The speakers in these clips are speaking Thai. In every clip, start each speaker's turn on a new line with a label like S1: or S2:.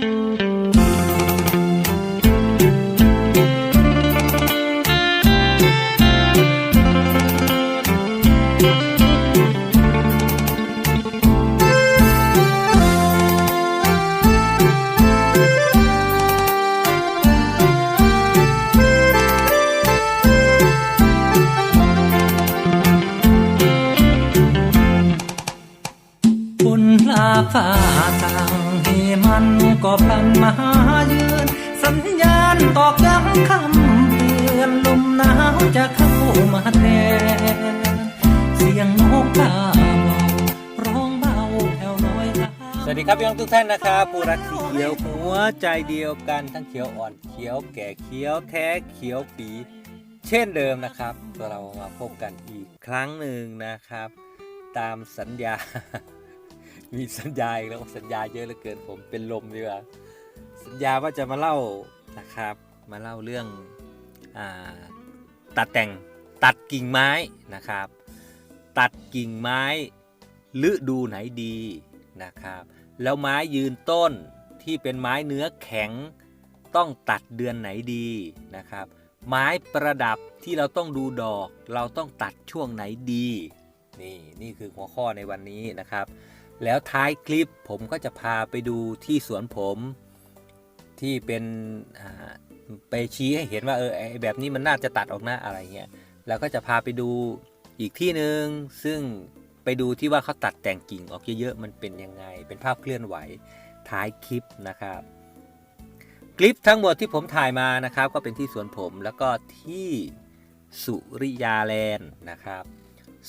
S1: ฝ ท่า
S2: นนะครับผู้รักสีเขียวหัวใจเดียวกันทั้งเขียวอ่อนเขียวแก่เขียวแท้เขียวปีเช่นเดิมนะครับเรามาพบกันอีกครั้งหนึ่งนะครับ ตามสัญญา มีสัญญาอีกแล้วสัญญาเยอะเหลือเกินผมเป็นลมดีกว่าสัญญาว่าจะมาเล่านะครับ มาเล่าเรื่องอตัดแต่งตัดกิ่งไม้นะครับ ตัดกิ่งไม้ฤดูไหนดีนะครับ แล้วไม้ยืนต้นที่เป็นไม้เนื้อแข็ง ต้องตัดเดือนไหนดีนะครับ ไม้ประดับที่เราต้องดูดอก เราต้องตัดช่วงไหนดี นี่นี่คือหัวข้อในวันนี้นะครับ แล้วท้ายคลิปผมก็จะพาไปดูที่สวนผมที่เป็นไปชี้ให้เห็นว่าเออแบบนี้มันน่าจะตัดออกนะอะไรเงี้ยแล้วก็จะพาไปดูอีกที่หนึ่งซึ่ง ไปดูที่ว่าเขาตัดแต่งกิ่งออกเยอะๆ มันเป็นยังไง เป็นภาพเคลื่อนไหวท้ายคลิปนะครับ คลิปทั้งหมดที่ผมถ่ายมานะครับ ก็เป็นที่สวนผมแล้วก็ที่สุริยาแลนด์นะครับ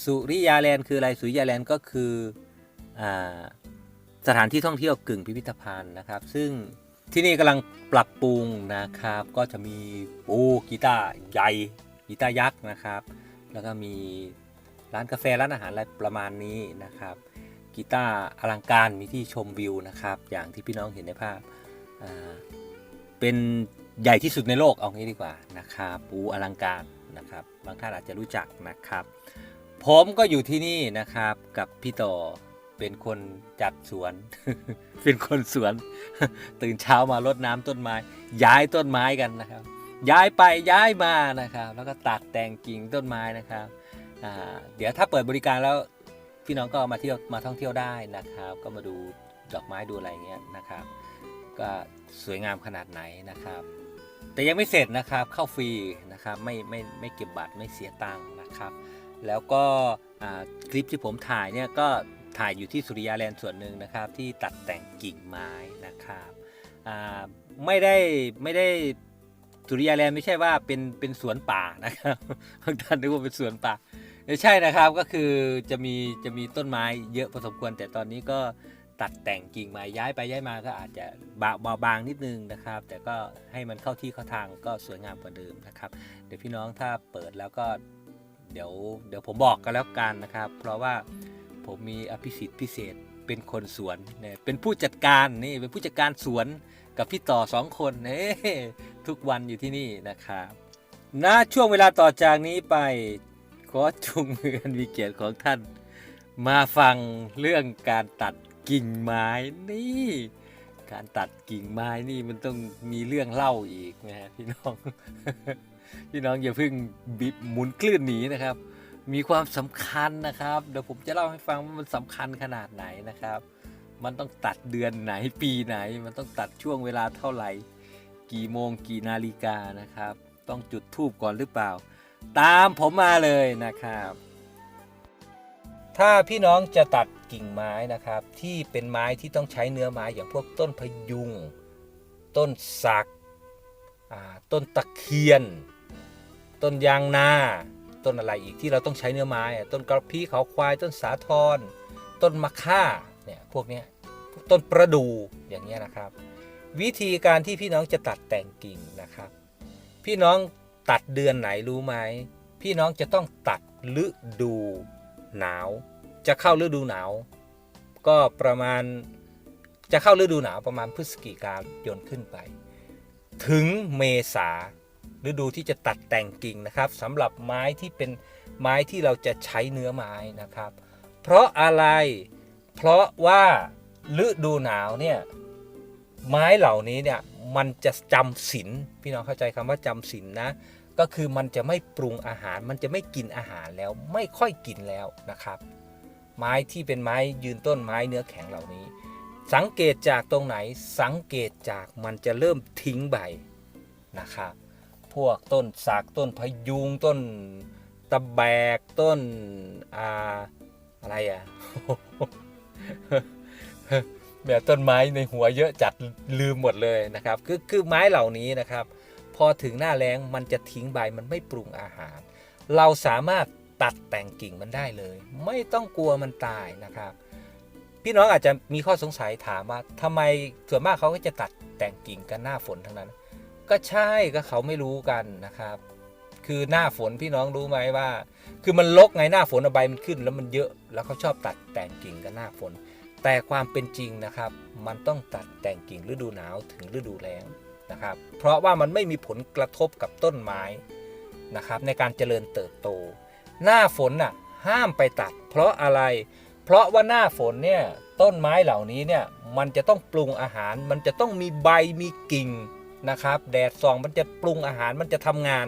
S2: สุริยาแลนด์คืออะไร สุริยาแลนด์ก็คืออสถานที่ท่องเที่ยวกึ่งพิพิธภัณฑ์นะครับ ซึ่งที่นี่กำลังปรับปรุงนะครับ ก็จะมีโอ้กีตาร์ใหญ่กีตาร์ยักษ์นะครับ แล้วก็มี ร้านกาแฟร้านอาหารอะไรประมาณนี้นะครับกีตาร์อลังการมีที่ชมวิวนะครับ อย่างที่พี่น้องเห็นในภาพเป็นใหญ่ที่สุดในโลกเอางี้ดีกว่านะครับปูอลังการนะครับ บางท่านอาจจะรู้จักนะครับ ผมก็อยู่ที่นี่นะครับกับพี่ต่อเป็นคนจัดสวน เป็นคนสวน ตื่นเช้ามารดน้ำต้นไม้ ย้ายต้นไม้กันนะครับ ย้ายไปย้ายมานะครับ แล้วก็ตัดแต่งกิ่งต้นไม้นะครับ เดี๋ยวถ้าเปิดบริการแล้วพี่น้องก็มาเที่ยวมาท่องเที่ยวได้นะครับ ก็มาดูดอกไม้ดูอะไรเงี้ยนะครับ ก็สวยงามขนาดไหนนะครับ แต่ยังไม่เสร็จนะครับเข้าฟรีนะครับไม่ไม่ไม่เก็บบัตรไม่เสียตังค์นะครับ แล้วก็คลิปที่ผมถ่ายเนี่ยก็ถ่ายอยู่ที่สุริยาแลนด์ส่วนหนึ่งนะครับ ที่ตัดแต่งกิ่งไม้นะครับไม่ได้ไม่ได้สุริยาแลนด์ไม่ใช่ว่าเป็นเป็นสวนป่านะครับบางท่านนึกว่าเป็นสวนป่า ไม่ใช่นะครับก็คือจะมีจะมีต้นไม้เยอะพอสมควร แต่ตอนนี้ก็ตัดแต่งกิ่งไม้ย้ายไปย้ายมาก็อาจจะบาบาบางนิดนึงนะครับ แต่ก็ให้มันเข้าที่เข้าทางก็สวยงามกว่าเดิมนะครับ เดี๋ยวพี่น้องถ้าเปิดแล้วก็เดี๋ยวเดี๋ยวผมบอกกันแล้วกันนะครับ เพราะว่าผมมีอภิสิทธิ์พิเศษเป็นคนสวนเนี่ยเป็นผู้จัดการนี่เป็นผู้จัดการสวนกับพี่ต่อสองคนนี่ทุกวันอยู่ที่นี่นะครับณช่วงเวลาต่อจากนี้ไป อจุงมืออันมีเกียรติของท่าน มาฟังเรื่องการตัดกิ่งไม้นี่ การตัดกิ่งไม้นี่มันต้องมีเรื่องเล่าอีกนะฮะพี่น้อง พี่น้องอย่าเพิ่งบิบหมุนคลื่นหนีนะครับ มีความสำคัญนะครับ เดี๋ยวผมจะเล่าให้ฟังว่ามันสำคัญขนาดไหนนะครับ มันต้องตัดเดือนไหนปีไหน มันต้องตัดช่วงเวลาเท่าไหร่ กี่โมงกี่นาฬิกานะครับ ต้องจุดธูปก่อนหรือเปล่า ตามผมมาเลยนะครับ ถ้าพี่น้องจะตัดกิ่งไม้นะครับ ที่เป็นไม้ที่ต้องใช้เนื้อไม้อย่างพวกต้นพยุง ต้นสักต้นตะเคียน ต้นยางนา ต้นอะไรอีกที่เราต้องใช้เนื้อไม้ ต้นกระพี้เขาควาย ต้นสาทรต้นมะค่าเนี่ยพวกนี้ต้นประดู่อย่างเงี้ยนะครับ วิธีการที่พี่น้องจะตัดแต่งกิ่งนะครับ พี่น้อง ตัดเดือนไหนรู้ไหมพี่น้องจะต้องตัดฤดูหนาว จะเข้าฤดูหนาว ก็ประมาณจะเข้าฤดูหนาวประมาณพฤศจิกายนขึ้นไป ถึงเมษาฤดูที่จะตัดแต่งกิ่งนะครับสำหรับไม้ที่เป็นไม้ที่เราจะใช้เนื้อไม้นะครับ เพราะอะไร เพราะว่าฤดูหนาวเนี่ยไม้เหล่านี้เนี่ยมันจะจำศีลพี่น้องเข้าใจคำว่าจำศีลนะ ก็คือมันจะไม่ปรุงอาหาร มันจะไม่กินอาหารแล้ว ไม่ค่อยกินแล้วนะครับ ไม้ที่เป็นไม้ยืนต้นไม้เนื้อแข็งเหล่านี้ สังเกตจากตรงไหน สังเกตจากมันจะเริ่มทิ้งใบนะครับ พวกต้นสากต้นพยุงต้นตะแบกต้นอ่าอะไรอะแบบต้นไม้ในหัวเยอะจัดลืมหมดเลยนะครับ คือคือไม้เหล่านี้นะครับ พอถึงหน้าแล้งมันจะทิ้งใบมันไม่ปรุงอาหาร เราสามารถตัดแต่งกิ่งมันได้เลย ไม่ต้องกลัวมันตายนะครับ พี่น้องอาจจะมีข้อสงสัยถามว่าทำไมส่วนมากเขาก็จะตัดแต่งกิ่งกันหน้าฝนทั้งนั้น ก็ใช่ก็เขาไม่รู้กันนะครับ คือหน้าฝนพี่น้องรู้ไหมว่า คือมันลกไงหน้าฝนใบมันขึ้น แล้วมันเยอะแล้วเขาชอบตัดแต่งกิ่งกันหน้าฝน แต่ความเป็นจริงนะครับ มันต้องตัดแต่งกิ่งฤดูหนาวถึงฤดูแล้ง นะครับ เพราะว่ามันไม่มีผลกระทบกับต้นไม้นะครับในการเจริญเติบโต หน้าฝนน่ะห้ามไปตัด เพราะอะไร เพราะว่าหน้าฝนเนี่ยต้นไม้เหล่านี้เนี่ยมันจะต้องปรุงอาหาร มันจะต้องมีใบมีกิ่งนะครับ แดดส่องมันจะปรุงอาหารมันจะทำงาน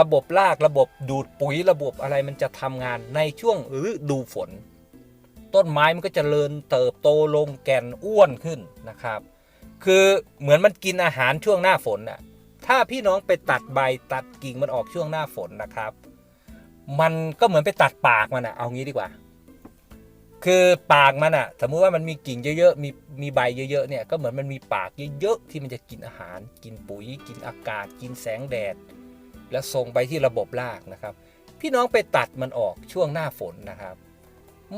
S2: ระบบรากระบบดูดปุ๋ยระบบอะไรมันจะทำงานในช่วงฤดูฝน ต้นไม้มันก็จเจริญเติบโตลงแก่นอ้วนขึ้นนะครับ คือเหมือนมันกินอาหารช่วงหน้าฝนน่ะถ้าพี่น้องไปตัดใบตัดกิ่งมันออกช่วงหน้าฝนนะครับ มันก็เหมือนไปตัดปากมันอะเอางี้ดีกว่า คือปากมันอะสมมุติว่ามันมีกิ่งเยอะๆมีมีใบเยอะๆเนี่ยก็เหมือนมันมีปากเยอะๆที่มันจะกินอาหาร กินปุ๋ย กินอากาศ กินแสงแดด แล้วส่งไปที่ระบบรากนะครับ พี่น้องไปตัดมันออกช่วงหน้าฝนนะครับ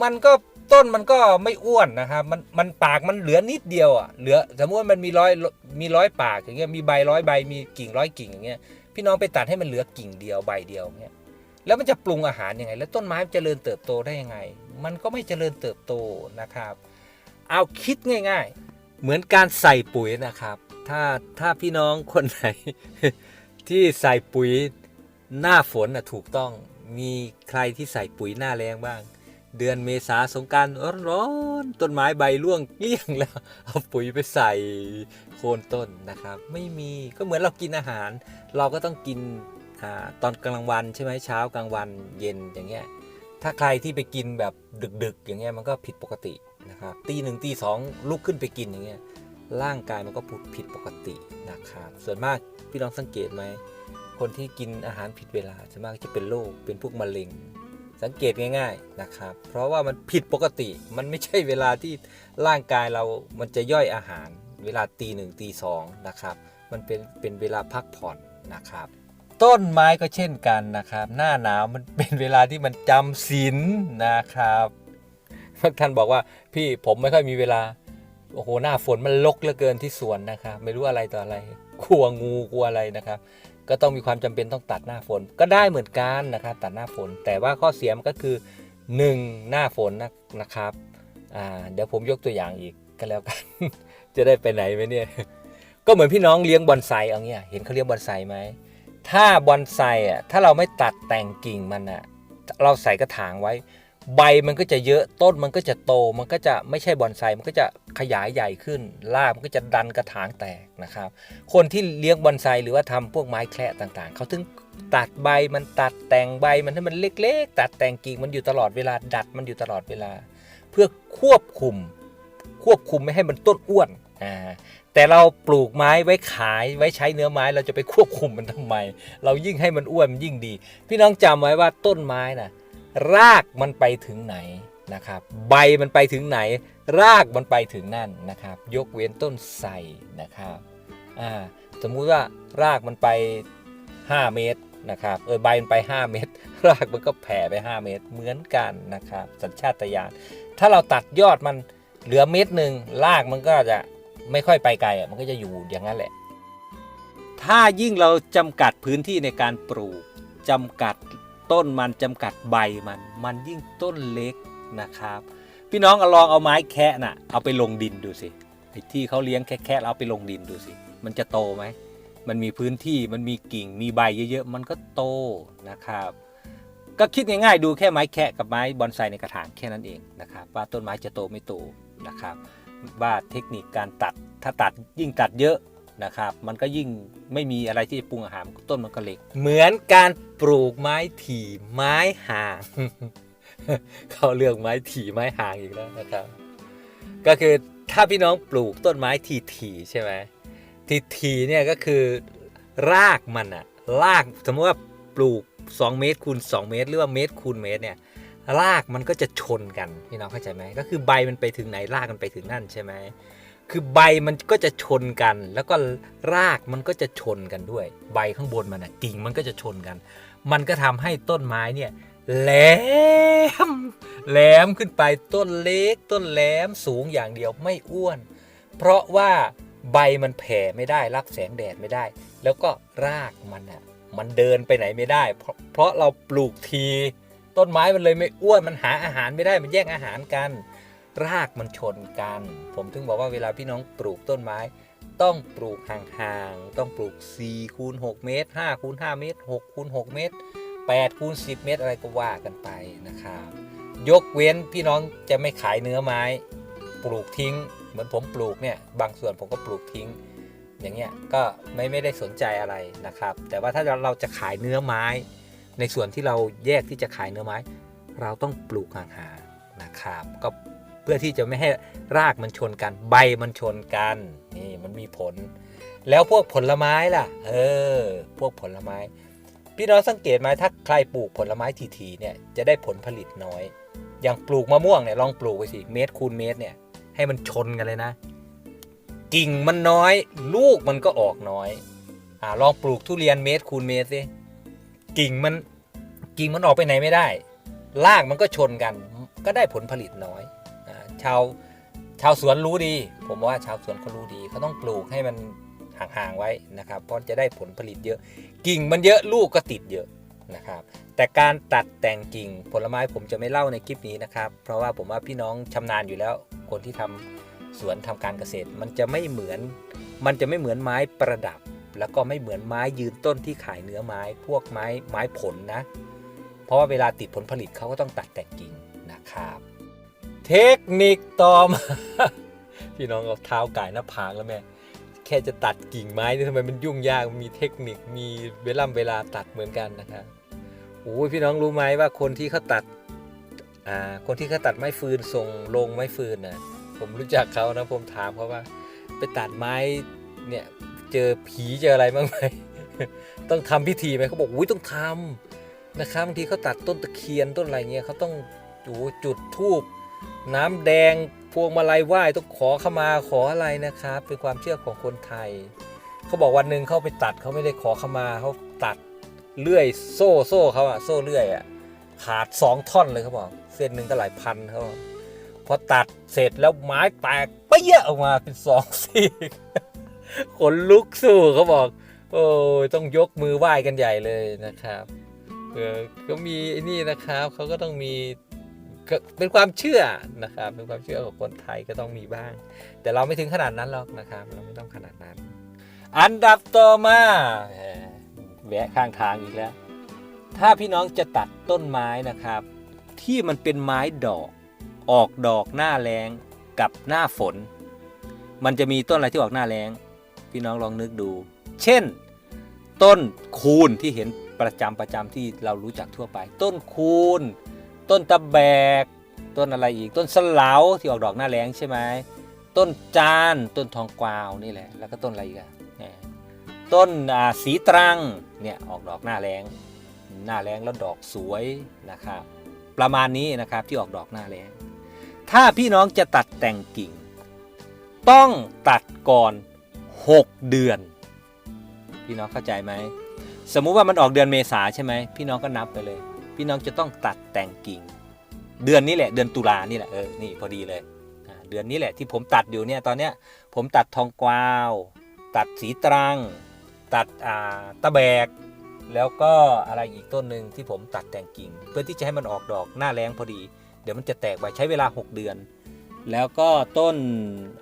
S2: มันก็ ต้นมันก็ไม่อ้วนนะครับมันมันปากมันเหลือนิดเดียวอะเหลือสมมติว่ามันมีร้อยมีร้อยปากอย่างเงี้ยมีใบร้อยใบมีกิ่งร้อยกิ่งอย่างเงี้ยพี่น้องไปตัดให้มันเหลือกิ่งเดียวใบเดียวเงี้ยแล้วมันจะปรุงอาหารยังไง แล้วต้นไม้มันจเจริญเติบโตได้ยังไง มันก็ไม่เจริญเติบโตนะครับ เอาคิดง่าย ๆ เหมือนการใส่ปุ๋ยนะครับ ถ้าถ้าพี่น้องคนไหน ที่ใส่ปุ๋ยหน้าฝนนะถูกต้องมีใครที่ใส่ปุ๋ยหน้าแรงบ้าง เดือนเมษาสงการร้อนๆต้นไม้ใบร่วงเกลี้ยงแล้วเอาปุ๋ยไปใส่โคนต้นนะครับ ไม่มีก็เหมือนเรากินอาหาร เราก็ต้องกินอาตอนกลางวันใช่ไหมเช้ากลางวันเย็นอย่างเงี้ยถ้าใครที่ไปกินแบบดึกๆ อย่างเงี้ยมันก็ผิดปกตินะครับตีหนึ่งตีสองลุกขึ้นไปกินอย่างเงี้ยร่างกายมันก็ผิดปกตินะครับส่วนมากพี่ลองสังเกตไหมคนที่กินอาหารผิดเวลาส่วนมากจะเป็นโรคเป็นพวกมะเร็ง สังเกตง่ายๆนะครับ เพราะว่ามันผิดปกติ มันไม่ใช่เวลาที่ร่างกายเรา มันจะย่อยอาหาร เวลาตีหนึ่งตีสองนะครับ มันเป็นเป็นเวลาพักผ่อนนะครับ ต้นไม้ก็เช่นกันนะครับ หน้าหนาวมันเป็นเวลาที่มันจำศีลนะครับท่านบอกว่าพี่ผมไม่ค่อยมีเวลา โอ้โหหน้าฝนมันลกเหลือเกินที่สวนนะครับ ไม่รู้อะไรต่ออะไรกลัวงูกลัวอะไรนะครับ ก็ต้องมีความจำเป็นต้องตัดหน้าฝนก็ได้เหมือนกันนะครับตัดหน้าฝน แต่ว่าข้อเสียมันก็คือ 1 หน้าฝนนะนะครับเดี๋ยวผมยกตัวอย่างอีกก็แล้วกัน จะได้ไปไหนไหมเนี่ยก็เหมือนพี่น้องเลี้ยงบอนไซเอาเงี้ยเห็นเขาเลี้ยงบอนไซไหมถ้าบอนไซอะถ้าเราไม่ตัดแต่งกิ่งมันอะเราใส่กระถางไว้ ใบมันก็จะเยอะต้นมันก็จะโตมันก็จะไม่ใช่บอนไซมันก็จะขยายใหญ่ขึ้นรากมันก็จะดันกระถางแตกนะครับ คนที่เลี้ยงบอนไซหรือว่าทำพวกไม้แคระต่างๆ เขาถึงตัดใบมันตัดแต่งใบมันให้มันเล็กๆ ตัดแต่งกิ่งมันอยู่ตลอดเวลาดัดมันอยู่ตลอดเวลา เพื่อควบคุม ควบคุมไม่ให้มันต้นอ้วนอ่าแต่เราปลูกไม้ไว้ขายไว้ใช้เนื้อไม้เราจะไปควบคุมมันทำไม เรายิ่งให้มันอ้วนมันยิ่งดี พี่น้องจำไว้ว่าต้นไม้น่ะ รากมันไปถึงไหนนะครับ ใบมันไปถึงไหน รากมันไปถึงนั่นนะครับ ยกเว้นต้นไทรนะครับอ่าสมมุติว่ารากมันไป 5 เมตรนะครับเออใบมันไป 5 เมตร รากมันก็แผ่ไป 5 เมตรเหมือนกันนะครับ สัญชาตญาณถ้าเราตัดยอดมันเหลือเม็ดหนึ่งรากมันก็จะไม่ค่อยไปไกลอะมันก็จะอยู่อย่างนั้นแหละ ถ้ายิ่งเราจำกัดพื้นที่ในการปลูกจำกัด ต้นมันจำกัดใบมัน มันยิ่งต้นเล็กนะครับ พี่น้องเอาลองเอาไม้แคะน่ะเอาไปลงดินดูสิไอ้ที่เขาเลี้ยงแคะแคะแล้วเอาไปลงดินดูสิ มันจะโตไหม มันมีพื้นที่มันมีกิ่งมีใบเยอะๆ มันก็โตนะครับ ก็คิดง่ายๆดูแค่ไม้แคะกับไม้บอนไซในกระถางแค่นั้นเองนะครับว่าต้นไม้จะโตไม่โตนะครับว่าเทคนิคการตัดถ้าตัดยิ่งตัดเยอะ นะครับ มันก็ยิ่งไม่มีอะไรที่จะปรุงอาหารต้นมันก็เล็ก เหมือนการปลูกไม้ถี่ไม้ห่าง เขาเรื่องไม้ถี่ไม้ห่างอีกแล้วนะครับ ก็คือถ้าพี่น้องปลูกต้นไม้ทีทีๆใช่ไหมทีทีๆเนี่ยก็คือรากมันอะรากสมมติว่าปลูก 2 เมตรคูณ2 เมตร หรือว่าเมตรคูณเมตรเนี่ยรากมันก็จะชนกันพี่น้องเข้าใจไหมก็คือใบมันไปถึงไหนรากมันไปถึงนั่นใช่ไหม คือใบมันก็จะชนกัน แล้วก็รากมันก็จะชนกันด้วย ใบข้างบนมันอะกิ่งมันก็จะชนกัน มันก็ทำให้ต้นไม้เนี่ยแหลมแหลมขึ้นไปต้นเล็ก ต้นแหลมสูงอย่างเดียวไม่อ้วน เพราะว่าใบมันแผ่ไม่ได้รับแสงแดดไม่ได้ แล้วก็รากมันอะมันเดินไปไหนไม่ได้ เพราะเพราะเราปลูกที ต้นไม้มันเลยไม่อ้วนมันหาอาหารไม่ได้มันแย่งอาหารกัน รากมันชนกัน ผมถึงบอกว่าเวลาพี่น้องปลูกต้นไม้ ต้องปลูกห่างๆ ต้องปลูก4คูณ6เมตร5คูณ5เมตร6คูณ6เมตร8คูณ10 เมตรอะไรก็ว่ากันไปนะครับ ยกเว้นพี่น้องจะไม่ขายเนื้อไม้ ปลูกทิ้ง เหมือนผมปลูกเนี่ย บางส่วนผมก็ปลูกทิ้ง อย่างเงี้ยก็ไม่ไม่ได้สนใจอะไรนะครับ แต่ว่าถ้าเราจะขายเนื้อไม้ ในส่วนที่เราแยกที่จะขายเนื้อไม้ เราต้องปลูกห่างๆนะครับ ก็ เพื่อที่จะไม่ให้รากมันชนกัน ใบมันชนกันนี่มันมีผล แล้วพวกผลไม้ล่ะ เออ พวกผลไม้ พี่น้องสังเกตไหมถ้าใครปลูกผลไม้ทีๆเนี่ยจะได้ผลผลิตน้อย อย่างปลูกมะม่วงเนี่ยลองปลูกไปสิเมตรคูณเมตรเนี่ยให้มันชนกันเลยนะ กิ่งมันน้อย ลูกมันก็ออกน้อยอ่าลองปลูกทุเรียนเมตรคูณเมตรสิกิ่งมันกิ่งมันออกไปไหนไม่ได้รากมันก็ชนกันก็ได้ผลผลิตน้อย ชาวชาวสวนรู้ดี ผมว่าชาวสวนเขารู้ดีเขาต้องปลูกให้มันห่างๆไว้นะครับ เพราะจะได้ผลผลิตเยอะ กิ่งมันเยอะลูกก็ติดเยอะนะครับ แต่การตัดแต่งกิ่งผลไม้ผมจะไม่เล่าในคลิปนี้นะครับ เพราะว่าผมว่าพี่น้องชำนาญอยู่แล้ว คนที่ทำสวนทำการเกษตร มันจะไม่เหมือน มันจะไม่เหมือนไม้ประดับ แล้วก็ไม่เหมือนไม้ยืนต้นที่ขายเนื้อไม้ พวกไม้ไม้ผลนะ เพราะว่าเวลาติดผลผลิตเขาก็ต้องตัดแต่งกิ่งนะครับ เทคนิคต่อมา พี่น้องเอาเท้าก่ายหน้าผากแล้วแม่ แค่จะตัดกิ่งไม้นี่ทำไมมันยุ่งยากมีเทคนิคมีเวลาเวลาตัดเหมือนกันนะครับโอ้ยพี่น้องรู้ไหมว่าคนที่เขาตัดอ่าคนที่เขาตัดไม้ฟืนส่งลงไม้ฟืนนะผมรู้จักเขานะผมถามเขาว่า ไปตัดไม้เนี่ยเจอผีเจออะไรบ้างไหมต้องทำพิธีไหมเขาบอกอุ้ยต้องทำนะครับบางทีเขาตัดต้นตะเคียนต้นอะไรเงี้ยเขาต้องโอ้จุดธูป น้ำแดงพวงมาลัยไหว้ต้องขอเข้ามาขออะไรนะครับ เป็นความเชื่อของคนไทย เขาบอกวันหนึ่งเขาไปตัดเขาไม่ได้ขอเข้ามาเขาตัดเลื่อยโซ่โซ่เขาอะโซ่เลื่อยอะขาดสองท่อนเลยเขาบอกเส้นหนึ่งก็หลายพันเขาบอกพอตัดเสร็จแล้วไม้แตกเปี้ยออกมาเป็นสองซี่ขนลุกสู้เขาบอก โอ้ยต้องยกมือไหว้กันใหญ่เลยนะครับเออก็มีนี่นะครับเขาก็ต้องมี เป็นความเชื่อนะครับ เป็นความเชื่อของคนไทยก็ต้องมีบ้าง แต่เราไม่ถึงขนาดนั้นหรอกนะครับ เราไม่ต้องขนาดนั้น อันดับต่อมาแหวะข้างทางอีกแล้ว ถ้าพี่น้องจะตัดต้นไม้นะครับ ที่มันเป็นไม้ดอก ออกดอกหน้าแล้งกับหน้าฝน มันจะมีต้นอะไรที่ออกหน้าแล้งพี่น้องลองนึกดู เช่น ต้นคูนที่เห็นประจำประจำที่เรารู้จักทั่วไป ต้นคูน ต้นตะแบก ต้นอะไรอีก ต้นสลาที่ออกดอกหน้าแล้งใช่ไหมต้นจานต้นทองกวาวนี่แหละ แล้วก็ต้นอะไรอีกอะต้นสีตรังเนี่ยออกดอกหน้าแล้งหน้าแล้งแล้วดอกสวยนะครับ ประมาณนี้นะครับที่ออกดอกหน้าแล้งถ้าพี่น้องจะตัดแต่งกิ่ง ต้องตัดก่อน 6 เดือน พี่น้องเข้าใจไหมสมมุติว่ามันออกเดือนเมษาใช่ไหมพี่น้องก็นับไปเลย พี่น้องจะต้องตัดแต่งกิ่ง เดือนนี้แหละเดือนตุลานี่แหละเออนี่พอดีเลยเดือนนี้แหละที่ผมตัดอยู่เนี่ยตอนเนี้ยผมตัดทองกวาว ตัดสีตรัง ตัดอ่าตะแบก แล้วก็อะไรอีกต้นหนึ่งที่ผมตัดแต่งกิ่ง เพื่อที่จะให้มันออกดอกหน้าแรงพอดี เดี๋ยวมันจะแตกใบใช้เวลา 6 เดือน แล้วก็ต้น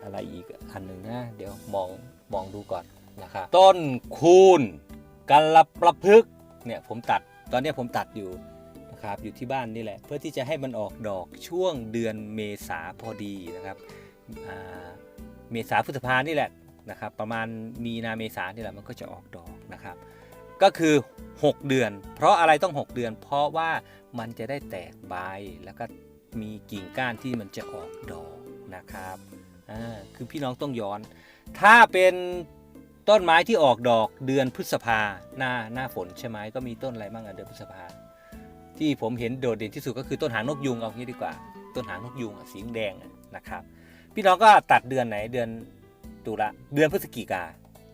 S2: อะไรอีกอันหนึ่งนะเดี๋ยวมองมองดูก่อนนะครับต้นคูนกัลปะพฤกเนี่ยผมตัดตอนนี้ผมตัดอยู่ นะครับอยู่ที่บ้านนี่แหละ เพื่อที่จะให้มันออกดอกช่วงเดือนเมษาพอดีนะครับเมษาพฤษภานี่แหละนะครับประมาณมีนาเมษานี่แหละมันก็จะออกดอกนะครับ ก็คือ 6 เดือน เพราะอะไรต้อง 6 เดือน เพราะว่ามันจะได้แตกใบแล้วก็มีกิ่งก้านที่มันจะออกดอกนะครับคือพี่น้องต้องย้อน ถ้าเป็นต้นไม้ที่ออกดอกเดือนพฤษภาหน้าหน้าฝนใช่ไหมก็มีต้นอะไรบ้างอะเดือนพฤษภา ที่ผมเห็นโดดเด่นที่สุดก็คือต้นหางนกยุงเอางี้ดีกว่า ต้นหางนกยุงสีแดงนะครับ พี่น้องก็ตัดเดือนไหนเดือนตุลาเดือนพฤศจิกา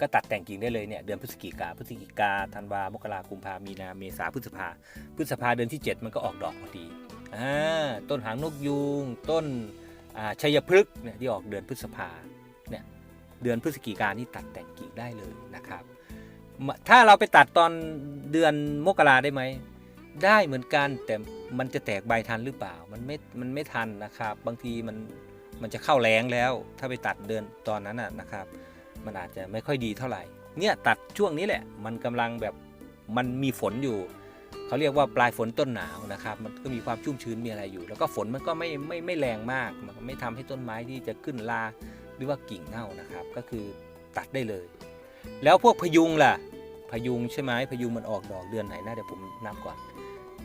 S2: ก็ตัดแต่งกิ่งได้เลยเนี่ยเดือนพฤศจิกาพฤศจิกาธันวามกรากุมภามีนาเมษาพฤษภาพฤษภาเดือนที่ 7 มันก็ออกดอกพอดีอ่าต้นหางนกยูงต้นอ่าชัยพฤกษ์เนี่ยที่ออกเดือนพฤษภาเนี่ยเดือนพฤศจิกานี่ตัดแต่งกิ่งได้เลยนะครับ ถ้าเราไปตัดตอนเดือนมกราได้ไหม ได้เหมือนกันแต่มันจะแตกใบทันหรือเปล่า มันไม่ มันไม่ทันนะครับ บางทีมัน มันจะเข้าแรงแล้ว ถ้าไปตัดเดือนตอนนั้นนะครับ มันอาจจะไม่ค่อยดีเท่าไหร่ เนี่ยตัดช่วงนี้แหละ มันกำลังแบบ มันมีฝนอยู่ เขาเรียกว่าปลายฝนต้นหนาวนะครับ มันก็มีความชุ่มชื้นมีอะไรอยู่ แล้วก็ฝนมันก็ไม่ ไม่ ไม่แรงมาก มันก็ไม่ทำให้ต้นไม้ที่จะขึ้นลาหรือว่ากิ่งเน่านะครับ ก็คือตัดได้เลย แล้วพวกพยุงล่ะ พยุงใช่ไหมพยุงมันออกดอกเดือนไหนนะเดี๋ยวผมนับก่อน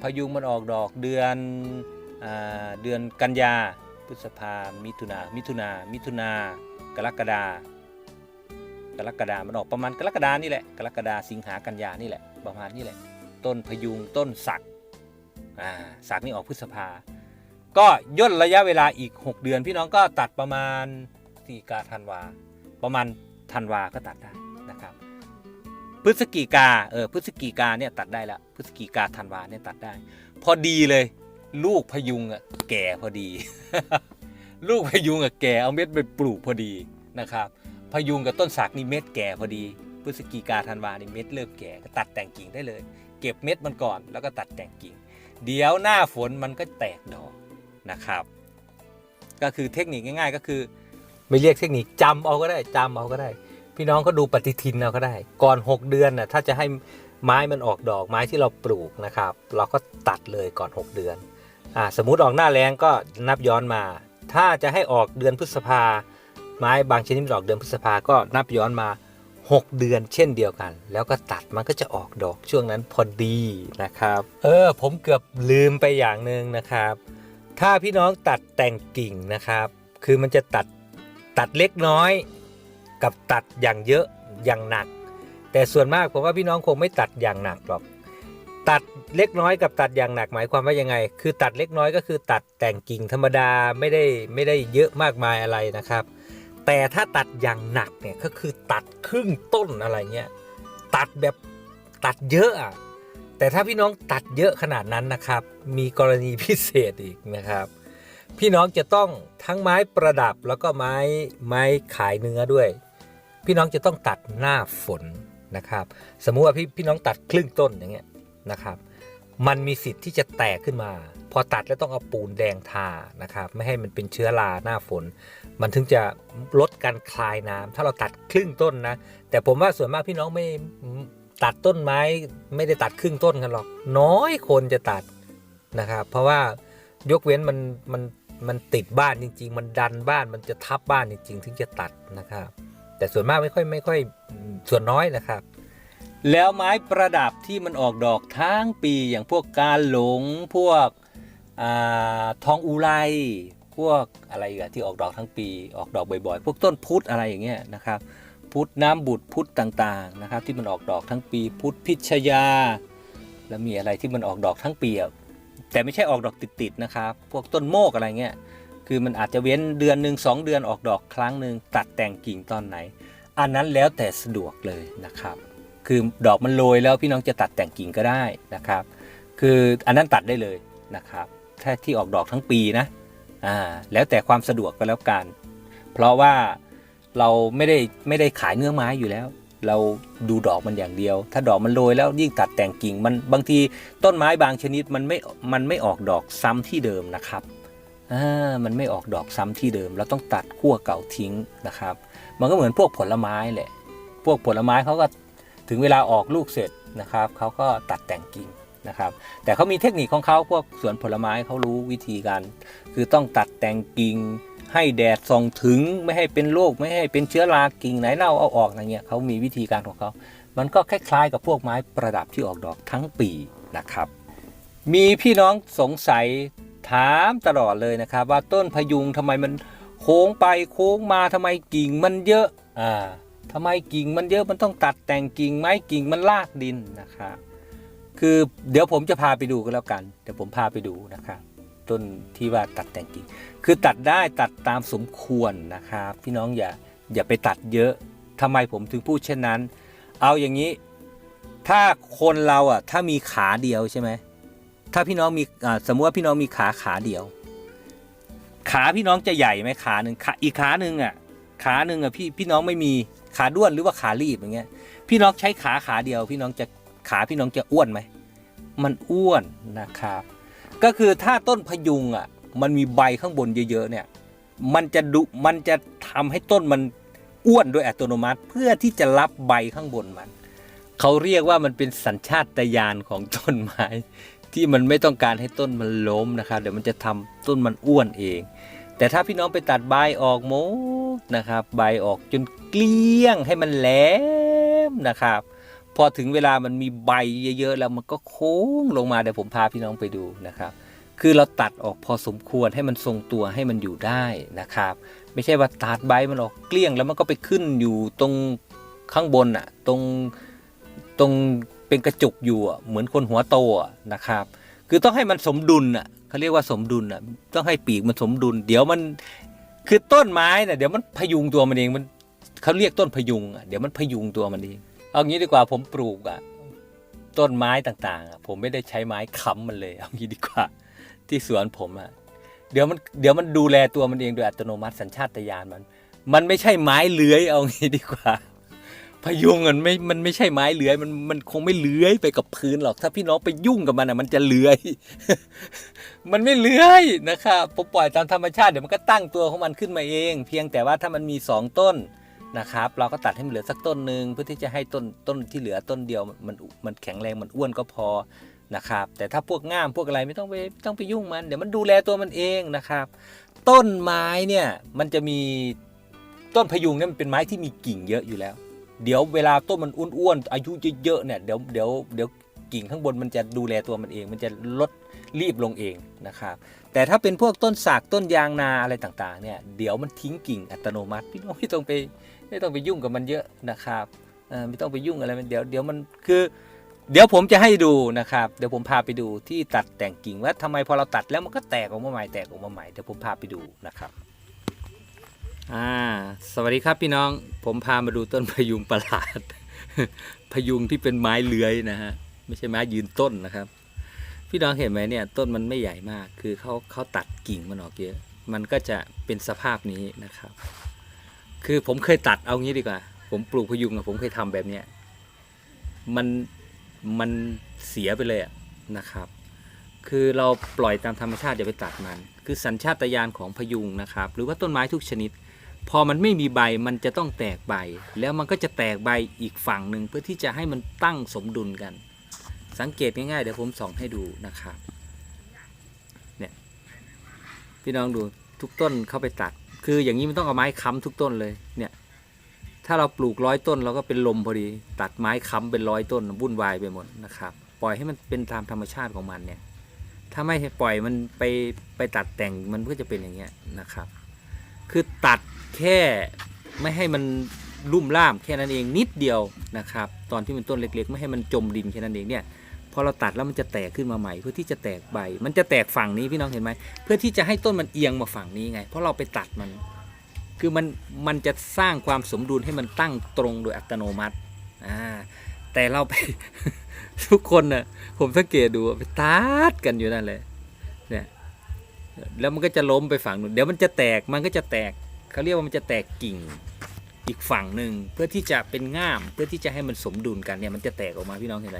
S2: พยุงมันออกดอกเดือนอเดือนกันยาพฤษภามิถุนามิถุนามิถุนากรกฎากรกฎามันออกประมาณกรกฎานี่แหละกรกฎาสิงหากันยานี่แหละประมาณนี้แหละ ต้นพยุงต้นสักสักนี่ออกพฤษภา ก็ย่นระยะเวลาอีก 6 เดือน พี่น้องก็ตัดประมาณสีกาธันวา ประมาณธันวาก็ตัดได้ พฤศจิกาเออพฤศจิกาเนี่ยตัดได้แล้วพฤศจิกาธันวาเนี่ยตัดได้ พอดีเลย ลูกพยุงอะแก่พอดี ลูกพยุงอะแก่เอาเม็ดไปปลูกพอดีนะครับ พยุงกับต้นสักนี่เม็ดแก่พอดีพฤศจิกาธันวานี่เม็ดเริ่มแก่ก็ตัดแต่งกิ่งได้เลย เก็บเม็ดมันก่อนแล้วก็ตัดแต่งกิ่ง เดี๋ยวหน้าฝนมันก็แตกดอกนะครับ ก็คือเทคนิคง่าย ๆ ก็คือ ไม่เรียกเทคนิคจำเอาก็ได้จำเอาก็ได้ พี่น้องก็ดูปฏิทินเอาก็ได้ ก่อน 6 เดือนน่ะถ้าจะให้ไม้มันออกดอกไม้ที่เราปลูกนะครับ เราก็ตัดเลยก่อน 6 เดือนอ่าสมมุติออกหน้าแรงก็นับย้อนมา ถ้าจะให้ออกเดือนพฤษภา ไม้บางชนิดมันออกเดือนพฤษภาก็นับย้อนมา 6 เดือนเช่นเดียวกัน แล้วก็ตัดมันก็จะออกดอกช่วงนั้นพอดีนะครับ เออผมเกือบลืมไปอย่างหนึ่งนะครับ ถ้าพี่น้องตัดแต่งกิ่งนะครับ คือมันจะตัดตัดเล็กน้อย กับตัดอย่างเยอะอย่างหนัก แต่ส่วนมากผมว่าพี่น้องคงไม่ตัดอย่างหนักหรอก ตัดเล็กน้อยกับตัดอย่างหนักหมายความว่ายังไง คือตัดเล็กน้อยก็คือตัดแต่งกิ่งธรรมดาไม่ได้ไม่ได้เยอะมากมายอะไรนะครับ แต่ถ้าตัดอย่างหนักเนี่ยก็คือตัดครึ่งต้นอะไรเงี้ยตัดแบบตัดเยอะอะแต่ถ้าพี่น้องตัดเยอะขนาดนั้นนะครับ มีกรณีพิเศษอีกนะครับ พี่น้องจะต้องทั้งไม้ประดับแล้วก็ไม้ไม้ขายเนื้อด้วย พี่น้องจะต้องตัดหน้าฝนนะครับ สมมุติว่าพี่พี่น้องตัดครึ่งต้นอย่างเงี้ยนะครับ มันมีสิทธิ์ที่จะแตกขึ้นมา พอตัดแล้วต้องเอาปูนแดงทานะครับ ไม่ให้มันเป็นเชื้อราหน้าฝน มันถึงจะลดการคลายน้ำถ้าเราตัดครึ่งต้นนะ แต่ผมว่าส่วนมากพี่น้องไม่ตัดต้นไม้ไม่ได้ตัดครึ่งต้นกันหรอก น้อยคนจะตัดนะครับ เพราะว่ายกเว้นมันมันมันติดบ้านจริง ๆ มันดันบ้านมันจะทับบ้านจริง ๆ ถึงจะตัดนะครับ แต่ส่วนมากไม่ค่อยไม่ค่อยส่วนน้อยนะครับ แล้วไม้ประดับที่มันออกดอกทั้งปีอย่างพวกกาหลงพวกอทองอุไรพวกอะไรอีกอะที่ออกดอกทั้งปี ออกดอกบ่อยๆ พวกต้นพุทธอะไรอย่างเงี้ยนะครับ พุทธน้ำบุตรพุทธต่างๆนะครับ ที่มันออกดอกทั้งปี พุทธพิชยา แล้วมีอะไรที่มันออกดอกทั้งปีอะแต่ไม่ใช่ออกดอกติดๆนะครับ พวกต้นโมกอะไรเงี้ย คือมันอาจจะเว้นเดือนหนึ่งสองเดือนออกดอกครั้งหนึ่งตัดแต่งกิ่งตอนไหน อันนั้นแล้วแต่สะดวกเลยนะครับ คือดอกมันโรยแล้วพี่น้องจะตัดแต่งกิ่งก็ได้นะครับ คืออันนั้นตัดได้เลยนะครับถ้าที่ออกดอกทั้งปีนะอ่าแล้วแต่ความสะดวกก็แล้วกัน เพราะว่าเราไม่ได้ไม่ได้ขายเนื้อไม้อยู่แล้ว เราดูดอกมันอย่างเดียว ถ้าดอกมันโรยแล้วยิ่งตัดแต่งกิ่งมันบางทีต้นไม้บางชนิดมันไม่มันไม่ออกดอกซ้ำที่เดิมนะครับ มันไม่ออกดอกซ้ำที่เดิม เราต้องตัดขั้วเก่าทิ้งนะครับ มันก็เหมือนพวกผลไม้แหละ พวกผลไม้เขาก็ถึงเวลาออกลูกเสร็จนะครับเขาก็ตัดแต่งกิ่งนะครับ แต่เขามีเทคนิคของเขาพวกสวนผลไม้เขารู้วิธีการ คือต้องตัดแต่งกิ่งให้แดดส่องถึงไม่ให้เป็นโรคไม่ให้เป็นเชื้อรากิ่งไหนเน่าเอาออกอะไรเงี้ยเขามีวิธีการของเขา มันก็คล้ายๆกับพวกไม้ประดับที่ออกดอกทั้งปีนะครับ มีพี่น้องสงสัย ถามตลอดเลยนะครับ ว่าต้นพยุงทำไมมันโค้งไปโค้งมาทำไมกิ่งมันเยอะอ่าทำไมกิ่งมันเยอะมันต้องตัดแต่งกิ่งไม้กิ่งมันลากดินนะครับคือเดี๋ยวผมจะพาไปดูกันแล้วกันเดี๋ยวผมพาไปดูนะครับต้นที่ว่าตัดแต่งกิ่ง คือตัดได้ตัดตามสมควรนะครับพี่น้องอย่าอย่าไปตัดเยอะทำไมผมถึงพูดเช่นนั้น เอาอย่างนี้ ถ้าคนเราอะถ้ามีขาเดียวใช่ไหม ถ้าพี่น้องมีสมมติว่าพี่น้องมีขาขาเดียว ขาพี่น้องจะใหญ่ไหมขาหนึ่งขาอีกขาหนึ่งอะ ขาหนึ่งอะพี่พี่น้องไม่มีขาด้วนหรือว่าขาลีบอย่างเงี้ย พี่น้องใช้ขาขาเดียว พี่น้องจะขาพี่น้องจะอ้วนไหมมันอ้วนนะครับ ก็คือถ้าต้นพยุงอะ มันมีใบข้างบนเยอะๆเนี่ย มันจะดุมันจะทำให้ต้นมันอ้วนโดยอัตโนมัติเพื่อที่จะรับใบข้างบนมัน เขาเรียกว่ามันเป็นสัญชาตญาณของต้นไม้ ที่มันไม่ต้องการให้ต้นมันล้มนะครับ เดี๋ยวมันจะทำต้นมันอ้วนเอง แต่ถ้าพี่น้องไปตัดใบออกหมดนะครับ ใบออกจนเกลี้ยงให้มันแหลมนะครับ พอถึงเวลามันมีใบเยอะๆแล้วมันก็โค้งลงมาเดี๋ยวผมพาพี่น้องไปดูนะครับ คือเราตัดออกพอสมควรให้มันทรงตัวให้มันอยู่ได้นะครับ ไม่ใช่ว่าตัดใบมันออกเกลี้ยงแล้วมันก็ไปขึ้นอยู่ตรงข้างบนอะตรงตรง เป็นกระจุกอยู่เหมือนคนหัวโตนะครับ คือต้องให้มันสมดุลอะเขาเรียกว่าสมดุลอะต้องให้ปีกมันสมดุล เดี๋ยวมันคือต้นไม้น่ะเดี๋ยวมันพยุงตัวมันเองมันเขาเรียกต้นพยุงอะเดี๋ยวมันพยุงตัวมันเองเอางี้ดีกว่าผมปลูกอะต้นไม้ต่างๆอะผมไม่ได้ใช้ไม้ค้ำมันเลย เอางี้ดีกว่า ที่สวนผมอะเดี๋ยวมันเดี๋ยวมันดูแลตัวมันเองโดยอัตโนมัติสัญชาตญาณมัน มันไม่ใช่ไม้เลื้อยเอางี้ดีกว่า พยุงมันไม่มันไม่ใช่ไม้เลื้อยมันมันคงไม่เลื้อยไปกับพื้นหรอก ถ้าพี่น้องไปยุ่งกับมันอะมันจะเลื้อย มันไม่เลื้อยนะครับผมปล่อยตามธรรมชาติเดี๋ยวมันก็ตั้งตัวของมันขึ้นมาเอง เพียงแต่ว่าถ้ามันมีสองต้นนะครับ เราก็ตัดให้มันเหลือสักต้นหนึ่งเพื่อที่จะให้ต้นต้นที่เหลือต้นเดียวมันมันแข็งแรงมันอ้วนก็พอนะครับแต่ถ้าพวกง่ามพวกอะไรไม่ต้องไปไม่ต้องไปยุ่งมัน เดี๋ยวมันดูแลตัวมันเองนะครับ ต้นไม้เนี่ยมันจะมีต้นพยุงเนี่ยมันเป็นไม้ที่มีกิ่งเยอะอยู่แล้ว เดี๋ยวเวลาต้นมันอ้วนๆอายุเยอะๆเนี่ยเดี๋ยวเดี๋ยวเดี๋ยวกิ่งข้างบนมันจะดูแลตัวมันเอง มันจะลดรีบลงเองนะครับแต่ถ้าเป็นพวกต้นสากต้นยางนาอะไรต่างๆเนี่ยเดี๋ยวมันทิ้งกิ่งอัตโนมัติพี่น้องไม่ต้องไปไม่ต้องไปยุ่งกับมันเยอะนะครับไม่ต้องไปยุ่งอะไรมันเดี๋ยวเดี๋ยวมันคือ เดี๋ยวผมจะให้ดูนะครับ เดี๋ยวผมพาไปดูที่ตัดแต่งกิ่งว่าทำไมพอเราตัดแล้วมันก็แตกออกมาใหม่แตกออกมาใหม่เดี๋ยวผมพาไปดูนะครับ อ่าสวัสดีครับพี่น้องผมพามาดูต้นพยุงประหลาด พยุงที่เป็นไม้เลื้อยนะฮะไม่ใช่ไม้ยืนต้นนะครับ พี่น้องเห็นไหมเนี่ยต้นมันไม่ใหญ่มาก คือเขาเขาตัดกิ่งมันออกเยอะมันก็จะเป็นสภาพนี้นะครับ คือผมเคยตัดเอางี้ดีกว่า ผมปลูกพยุงอะผมเคยทำแบบเนี้ยมันมันเสียไปเลยนะครับ คือเราปล่อยตามธรรมชาติอย่าไปตัดมัน คือสัญชาตญาณของพยุงนะครับ หรือว่าต้นไม้ทุกชนิด พอมันไม่มีใบมันจะต้องแตกใบ แล้วมันก็จะแตกใบอีกฝั่งหนึ่งเพื่อที่จะให้มันตั้งสมดุลกัน สังเกตง่ายๆเดี๋ยวผมส่องให้ดูนะครับเนี่ยพี่น้องดูทุกต้นเข้าไปตัด คืออย่างนี้มันต้องเอาไม้ค้ำทุกต้นเลยเนี่ยถ้าเราปลูกร้อยต้นเราก็เป็นลมพอดี ตัดไม้ค้ำเป็นร้อยต้นวุ่นวายไปหมดนะครับ ปล่อยให้มันเป็นตามธรรมชาติของมันเนี่ยถ้าไม่ปล่อยมันไปไปตัดแต่งมันก็จะเป็นอย่างเงี้ยนะครับ คือตัดแค่ไม่ให้มันลุ่มล่ามแค่นั้นเองนิดเดียวนะครับ ตอนที่มันต้นเล็ก ๆ ไม่ให้มันจมดินแค่นั้นเองเนี่ยพอเราตัดแล้วมันจะแตกขึ้นมาใหม่ เพื่อที่จะแตกใบ มันจะแตกฝั่งนี้พี่น้องเห็นไหมเพื่อที่จะให้ต้นมันเอียงมาฝั่งนี้ไง เพราะเราไปตัดมัน คือมันมันจะสร้างความสมดุลให้มันตั้งตรงโดยอัตโนมัติอ่าแต่เราไปทุกคนน่ะผมสังเกตดูไปตัดกันอยู่นั่นเลย แล้วมันก็จะล้มไปฝั่งนู้นเดี๋ยวมันจะแตกมันก็จะแตกเขาเรียกว่ามันจะแตกกิ่งอีกฝั่งหนึ่งเพื่อที่จะเป็นง่ามเพื่อที่จะให้มันสมดุลกันเนี่ยมันจะแตกออกมาพี่น้องเห็นไหม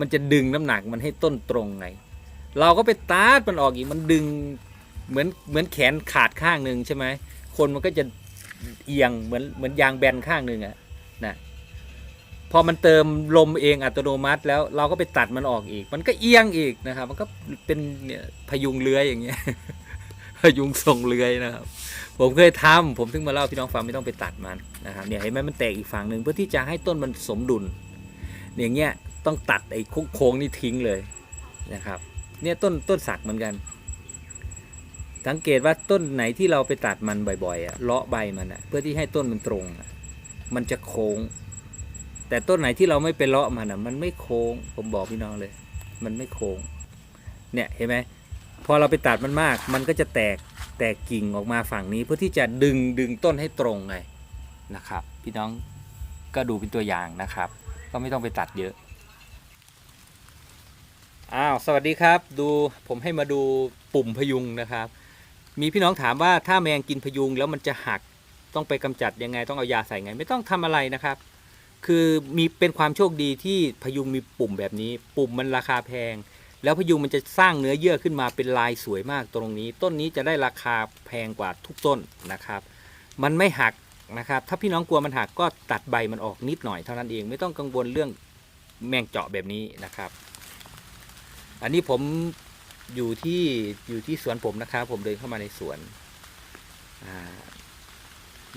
S2: มันจะดึงน้ำหนักมันให้ต้นตรงไง เราก็ไปตัดมันออกอีกมันดึงเหมือนเหมือนแขนขาดข้างหนึ่งใช่ไหมคนมันก็จะเอียงเหมือนเหมือนยางแบนข้างหนึ่งอะนะ พอมันเติมลมเองอัตโนมัติแล้วเราก็ไปตัดมันออกอีก มันก็เอียงอีกนะครับ มันก็เป็นพยุงเลื้อยอย่างเงี้ยพยุงทรงเลื้อยนะครับ ผมเคยทำผมถึงมาเล่าพี่น้องฟังไม่ต้องไปตัดมันนะครับเนี่ยเห็นไหมมันแตกอีกฝั่งหนึ่งเพื่อที่จะให้ต้นมันสมดุลอย่างเงี้ยต้องตัดไอ้โค้งนี่ทิ้งเลยนะครับ เนี่ยต้นต้นสักเหมือนกัน สังเกตว่าต้นไหนที่เราไปตัดมันบ่อยๆอะเลาะใบมันอะเพื่อที่ให้ต้นมันตรง มันจะโค้ง แต่ต้นไหนที่เราไม่ไปเลาะมันอะมันไม่โค้ง ผมบอกพี่น้องเลย มันไม่โค้ง เนี่ยเห็นไหมพอเราไปตัดมันมาก มันก็จะแตกแตกกิ่งออกมาฝั่งนี้ เพื่อที่จะดึงดึงต้นให้ตรงไงนะครับ พี่น้องก็ดูเป็นตัวอย่างนะครับ ก็ไม่ต้องไปตัดเยอะอ้าวสวัสดีครับ ดูผมให้มาดูปุ่มพยุงนะครับ มีพี่น้องถามว่าถ้าแมงกินพยุงแล้วมันจะหักต้องไปกำจัดยังไงต้องเอายาใส่ไง ไม่ต้องทำอะไรนะครับ คือมีเป็นความโชคดีที่พยุงมีปุ่มแบบนี้ ปุ่มมันราคาแพง แล้วพยุงมันจะสร้างเนื้อเยื่อขึ้นมาเป็นลายสวยมากตรงนี้ ต้นนี้จะได้ราคาแพงกว่าทุกต้นนะครับ มันไม่หักนะครับ ถ้าพี่น้องกลัวมันหักก็ตัดใบมันออกนิดหน่อยเท่านั้นเองไม่ต้องกังวลเรื่องแมงเจาะแบบนี้นะครับ อันนี้ผมอยู่ที่อยู่ที่สวนผมนะครับ ผมเดินเข้ามาในสวน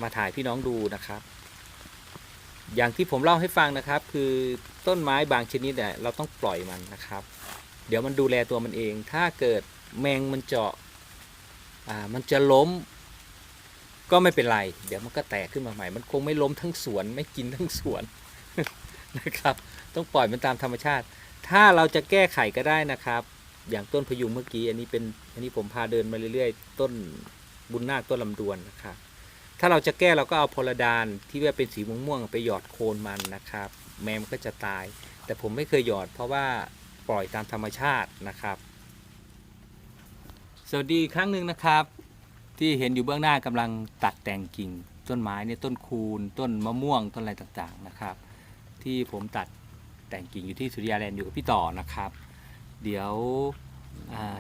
S2: มาถ่ายพี่น้องดูนะครับ อย่างที่ผมเล่าให้ฟังนะครับ คือต้นไม้บางชนิดเนี่ยเราต้องปล่อยมันนะครับ เดี๋ยวมันดูแลตัวมันเอง ถ้าเกิดแมงมันเจาะอ่ามันจะล้มก็ไม่เป็นไร เดี๋ยวมันก็แตกขึ้นมาใหม่ มันคงไม่ล้มทั้งสวน ไม่กินทั้งสวนนะครับ ต้องปล่อยมันตามธรรมชาติ ถ้าเราจะแก้ไขก็ได้นะครับ อย่างต้นพยุงเมื่อกี้ อันนี้เป็น อันนี้ผมพาเดินมาเรื่อยๆ ต้นบุญนาคต้นลำดวนนะครับ ถ้าเราจะแก้เราก็เอาโพลดานที่ว่าเป็นสีม่วงๆไปหยอดโคนมันนะครับ แมมก็จะตาย แต่ผมไม่เคยหยอดเพราะว่าปล่อยตามธรรมชาตินะครับ สวัสดีครั้งหนึ่งนะครับ ที่เห็นอยู่เบื้องหน้ากำลังตัดแต่งกิ่ง ต้นไม้เนี่ยต้นคูนต้นมะม่วงต้นอะไรต่างๆนะครับ ที่ผมตัดแต่งกิ่งอยู่ที่สุริยาแลนด์อยู่กับพี่ต่อนะครับ เดี๋ยว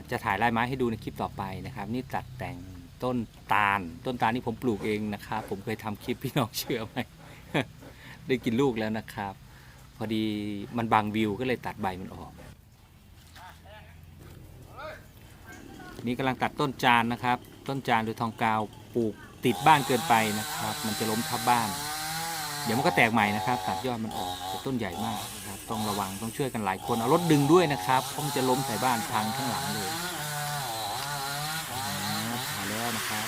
S2: จะถ่ายลายไม้ให้ดูในคลิปต่อไปนะครับ นี่ตัดแต่ง ต้นตาล ต้นตาลนี่ผมปลูกเองนะครับ ผมเคยทำคลิปพี่น้องเชื่อไหม ได้กินลูกแล้วนะครับ พอดีมันบางวิวก็เลยตัดใบมันออก นี่กำลังตัดต้นจานนะครับ ต้นจานโดยทองกาวปลูกติดบ้านเกินไปนะครับ มันจะล้มทับบ้าน เดี๋ยวมันก็แตกใหม่นะครับ ตัดยอดมันออกต้นใหญ่มากนะครับ ต้องระวังต้องช่วยกันหลายคนเอารถดึงด้วยนะครับเพราะมันจะล้มใส่บ้านพังข้างหลังเลยอ่ามาแล้วนะครับ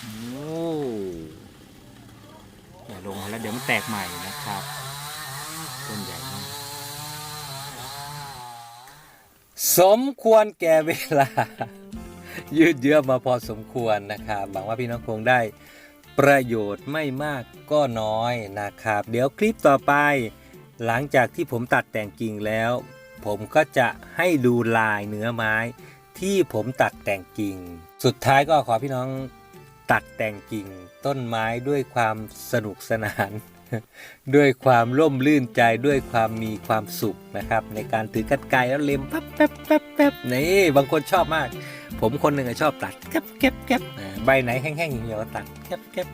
S2: โอ้อย่าลงมาแล้วเดี๋ยวมันแตกใหม่นะครับ ต้นใหญ่มากสมควรแก่เวลา ยืดเยื้อมาพอสมควรนะครับหวังว่าพี่น้องคงได้ประโยชน์ไม่มากก็น้อยนะครับ เดี๋ยวคลิปต่อไป หลังจากที่ผมตัดแต่งกิ่งแล้ว ผมก็จะให้ดูลายเนื้อไม้ ที่ผมตัดแต่งกิ่ง สุดท้ายก็ขอพี่น้องตัดแต่งกิ่งต้นไม้ด้วยความสนุกสนาน ด้วยความร่มรื่นใจด้วยความมีความสุขนะครับ ในการถือกัดไกรแล้วเล็มปั๊บแป๊บแป๊บแป๊บนี่บางคนชอบมาก ผมคนหนึ่งอะชอบตัดแก๊บแก๊บแก๊บใบไหนแห้งๆอย่างเดียวตัดแก๊บแก๊บ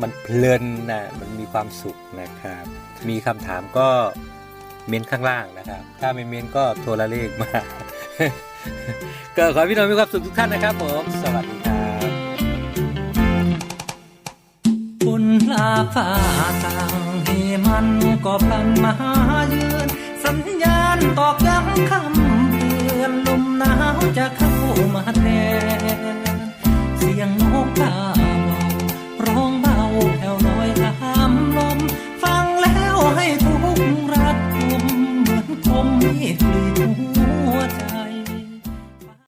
S2: มันเพลินนะมันมีความสุขนะครับ มีคำถามก็เมนข้างล่างนะครับ ถ้าไม่เมนก็โทรเลขมา ก็ขอให้พี่น้องมีความสุขทุกท่านนะครับ ผม สวัสดีครับ
S1: ฝนลาฟ้าจา ก็พลันมาเยืน สัญญาณตอกย้ำคำเตือนลมหนาวจะเข้ามาแทน เสียงนกกาเบาร้องเบาแผ่วลอยตามลม ฟังแล้วให้ทุกรัดกุมเหมือนคมมีด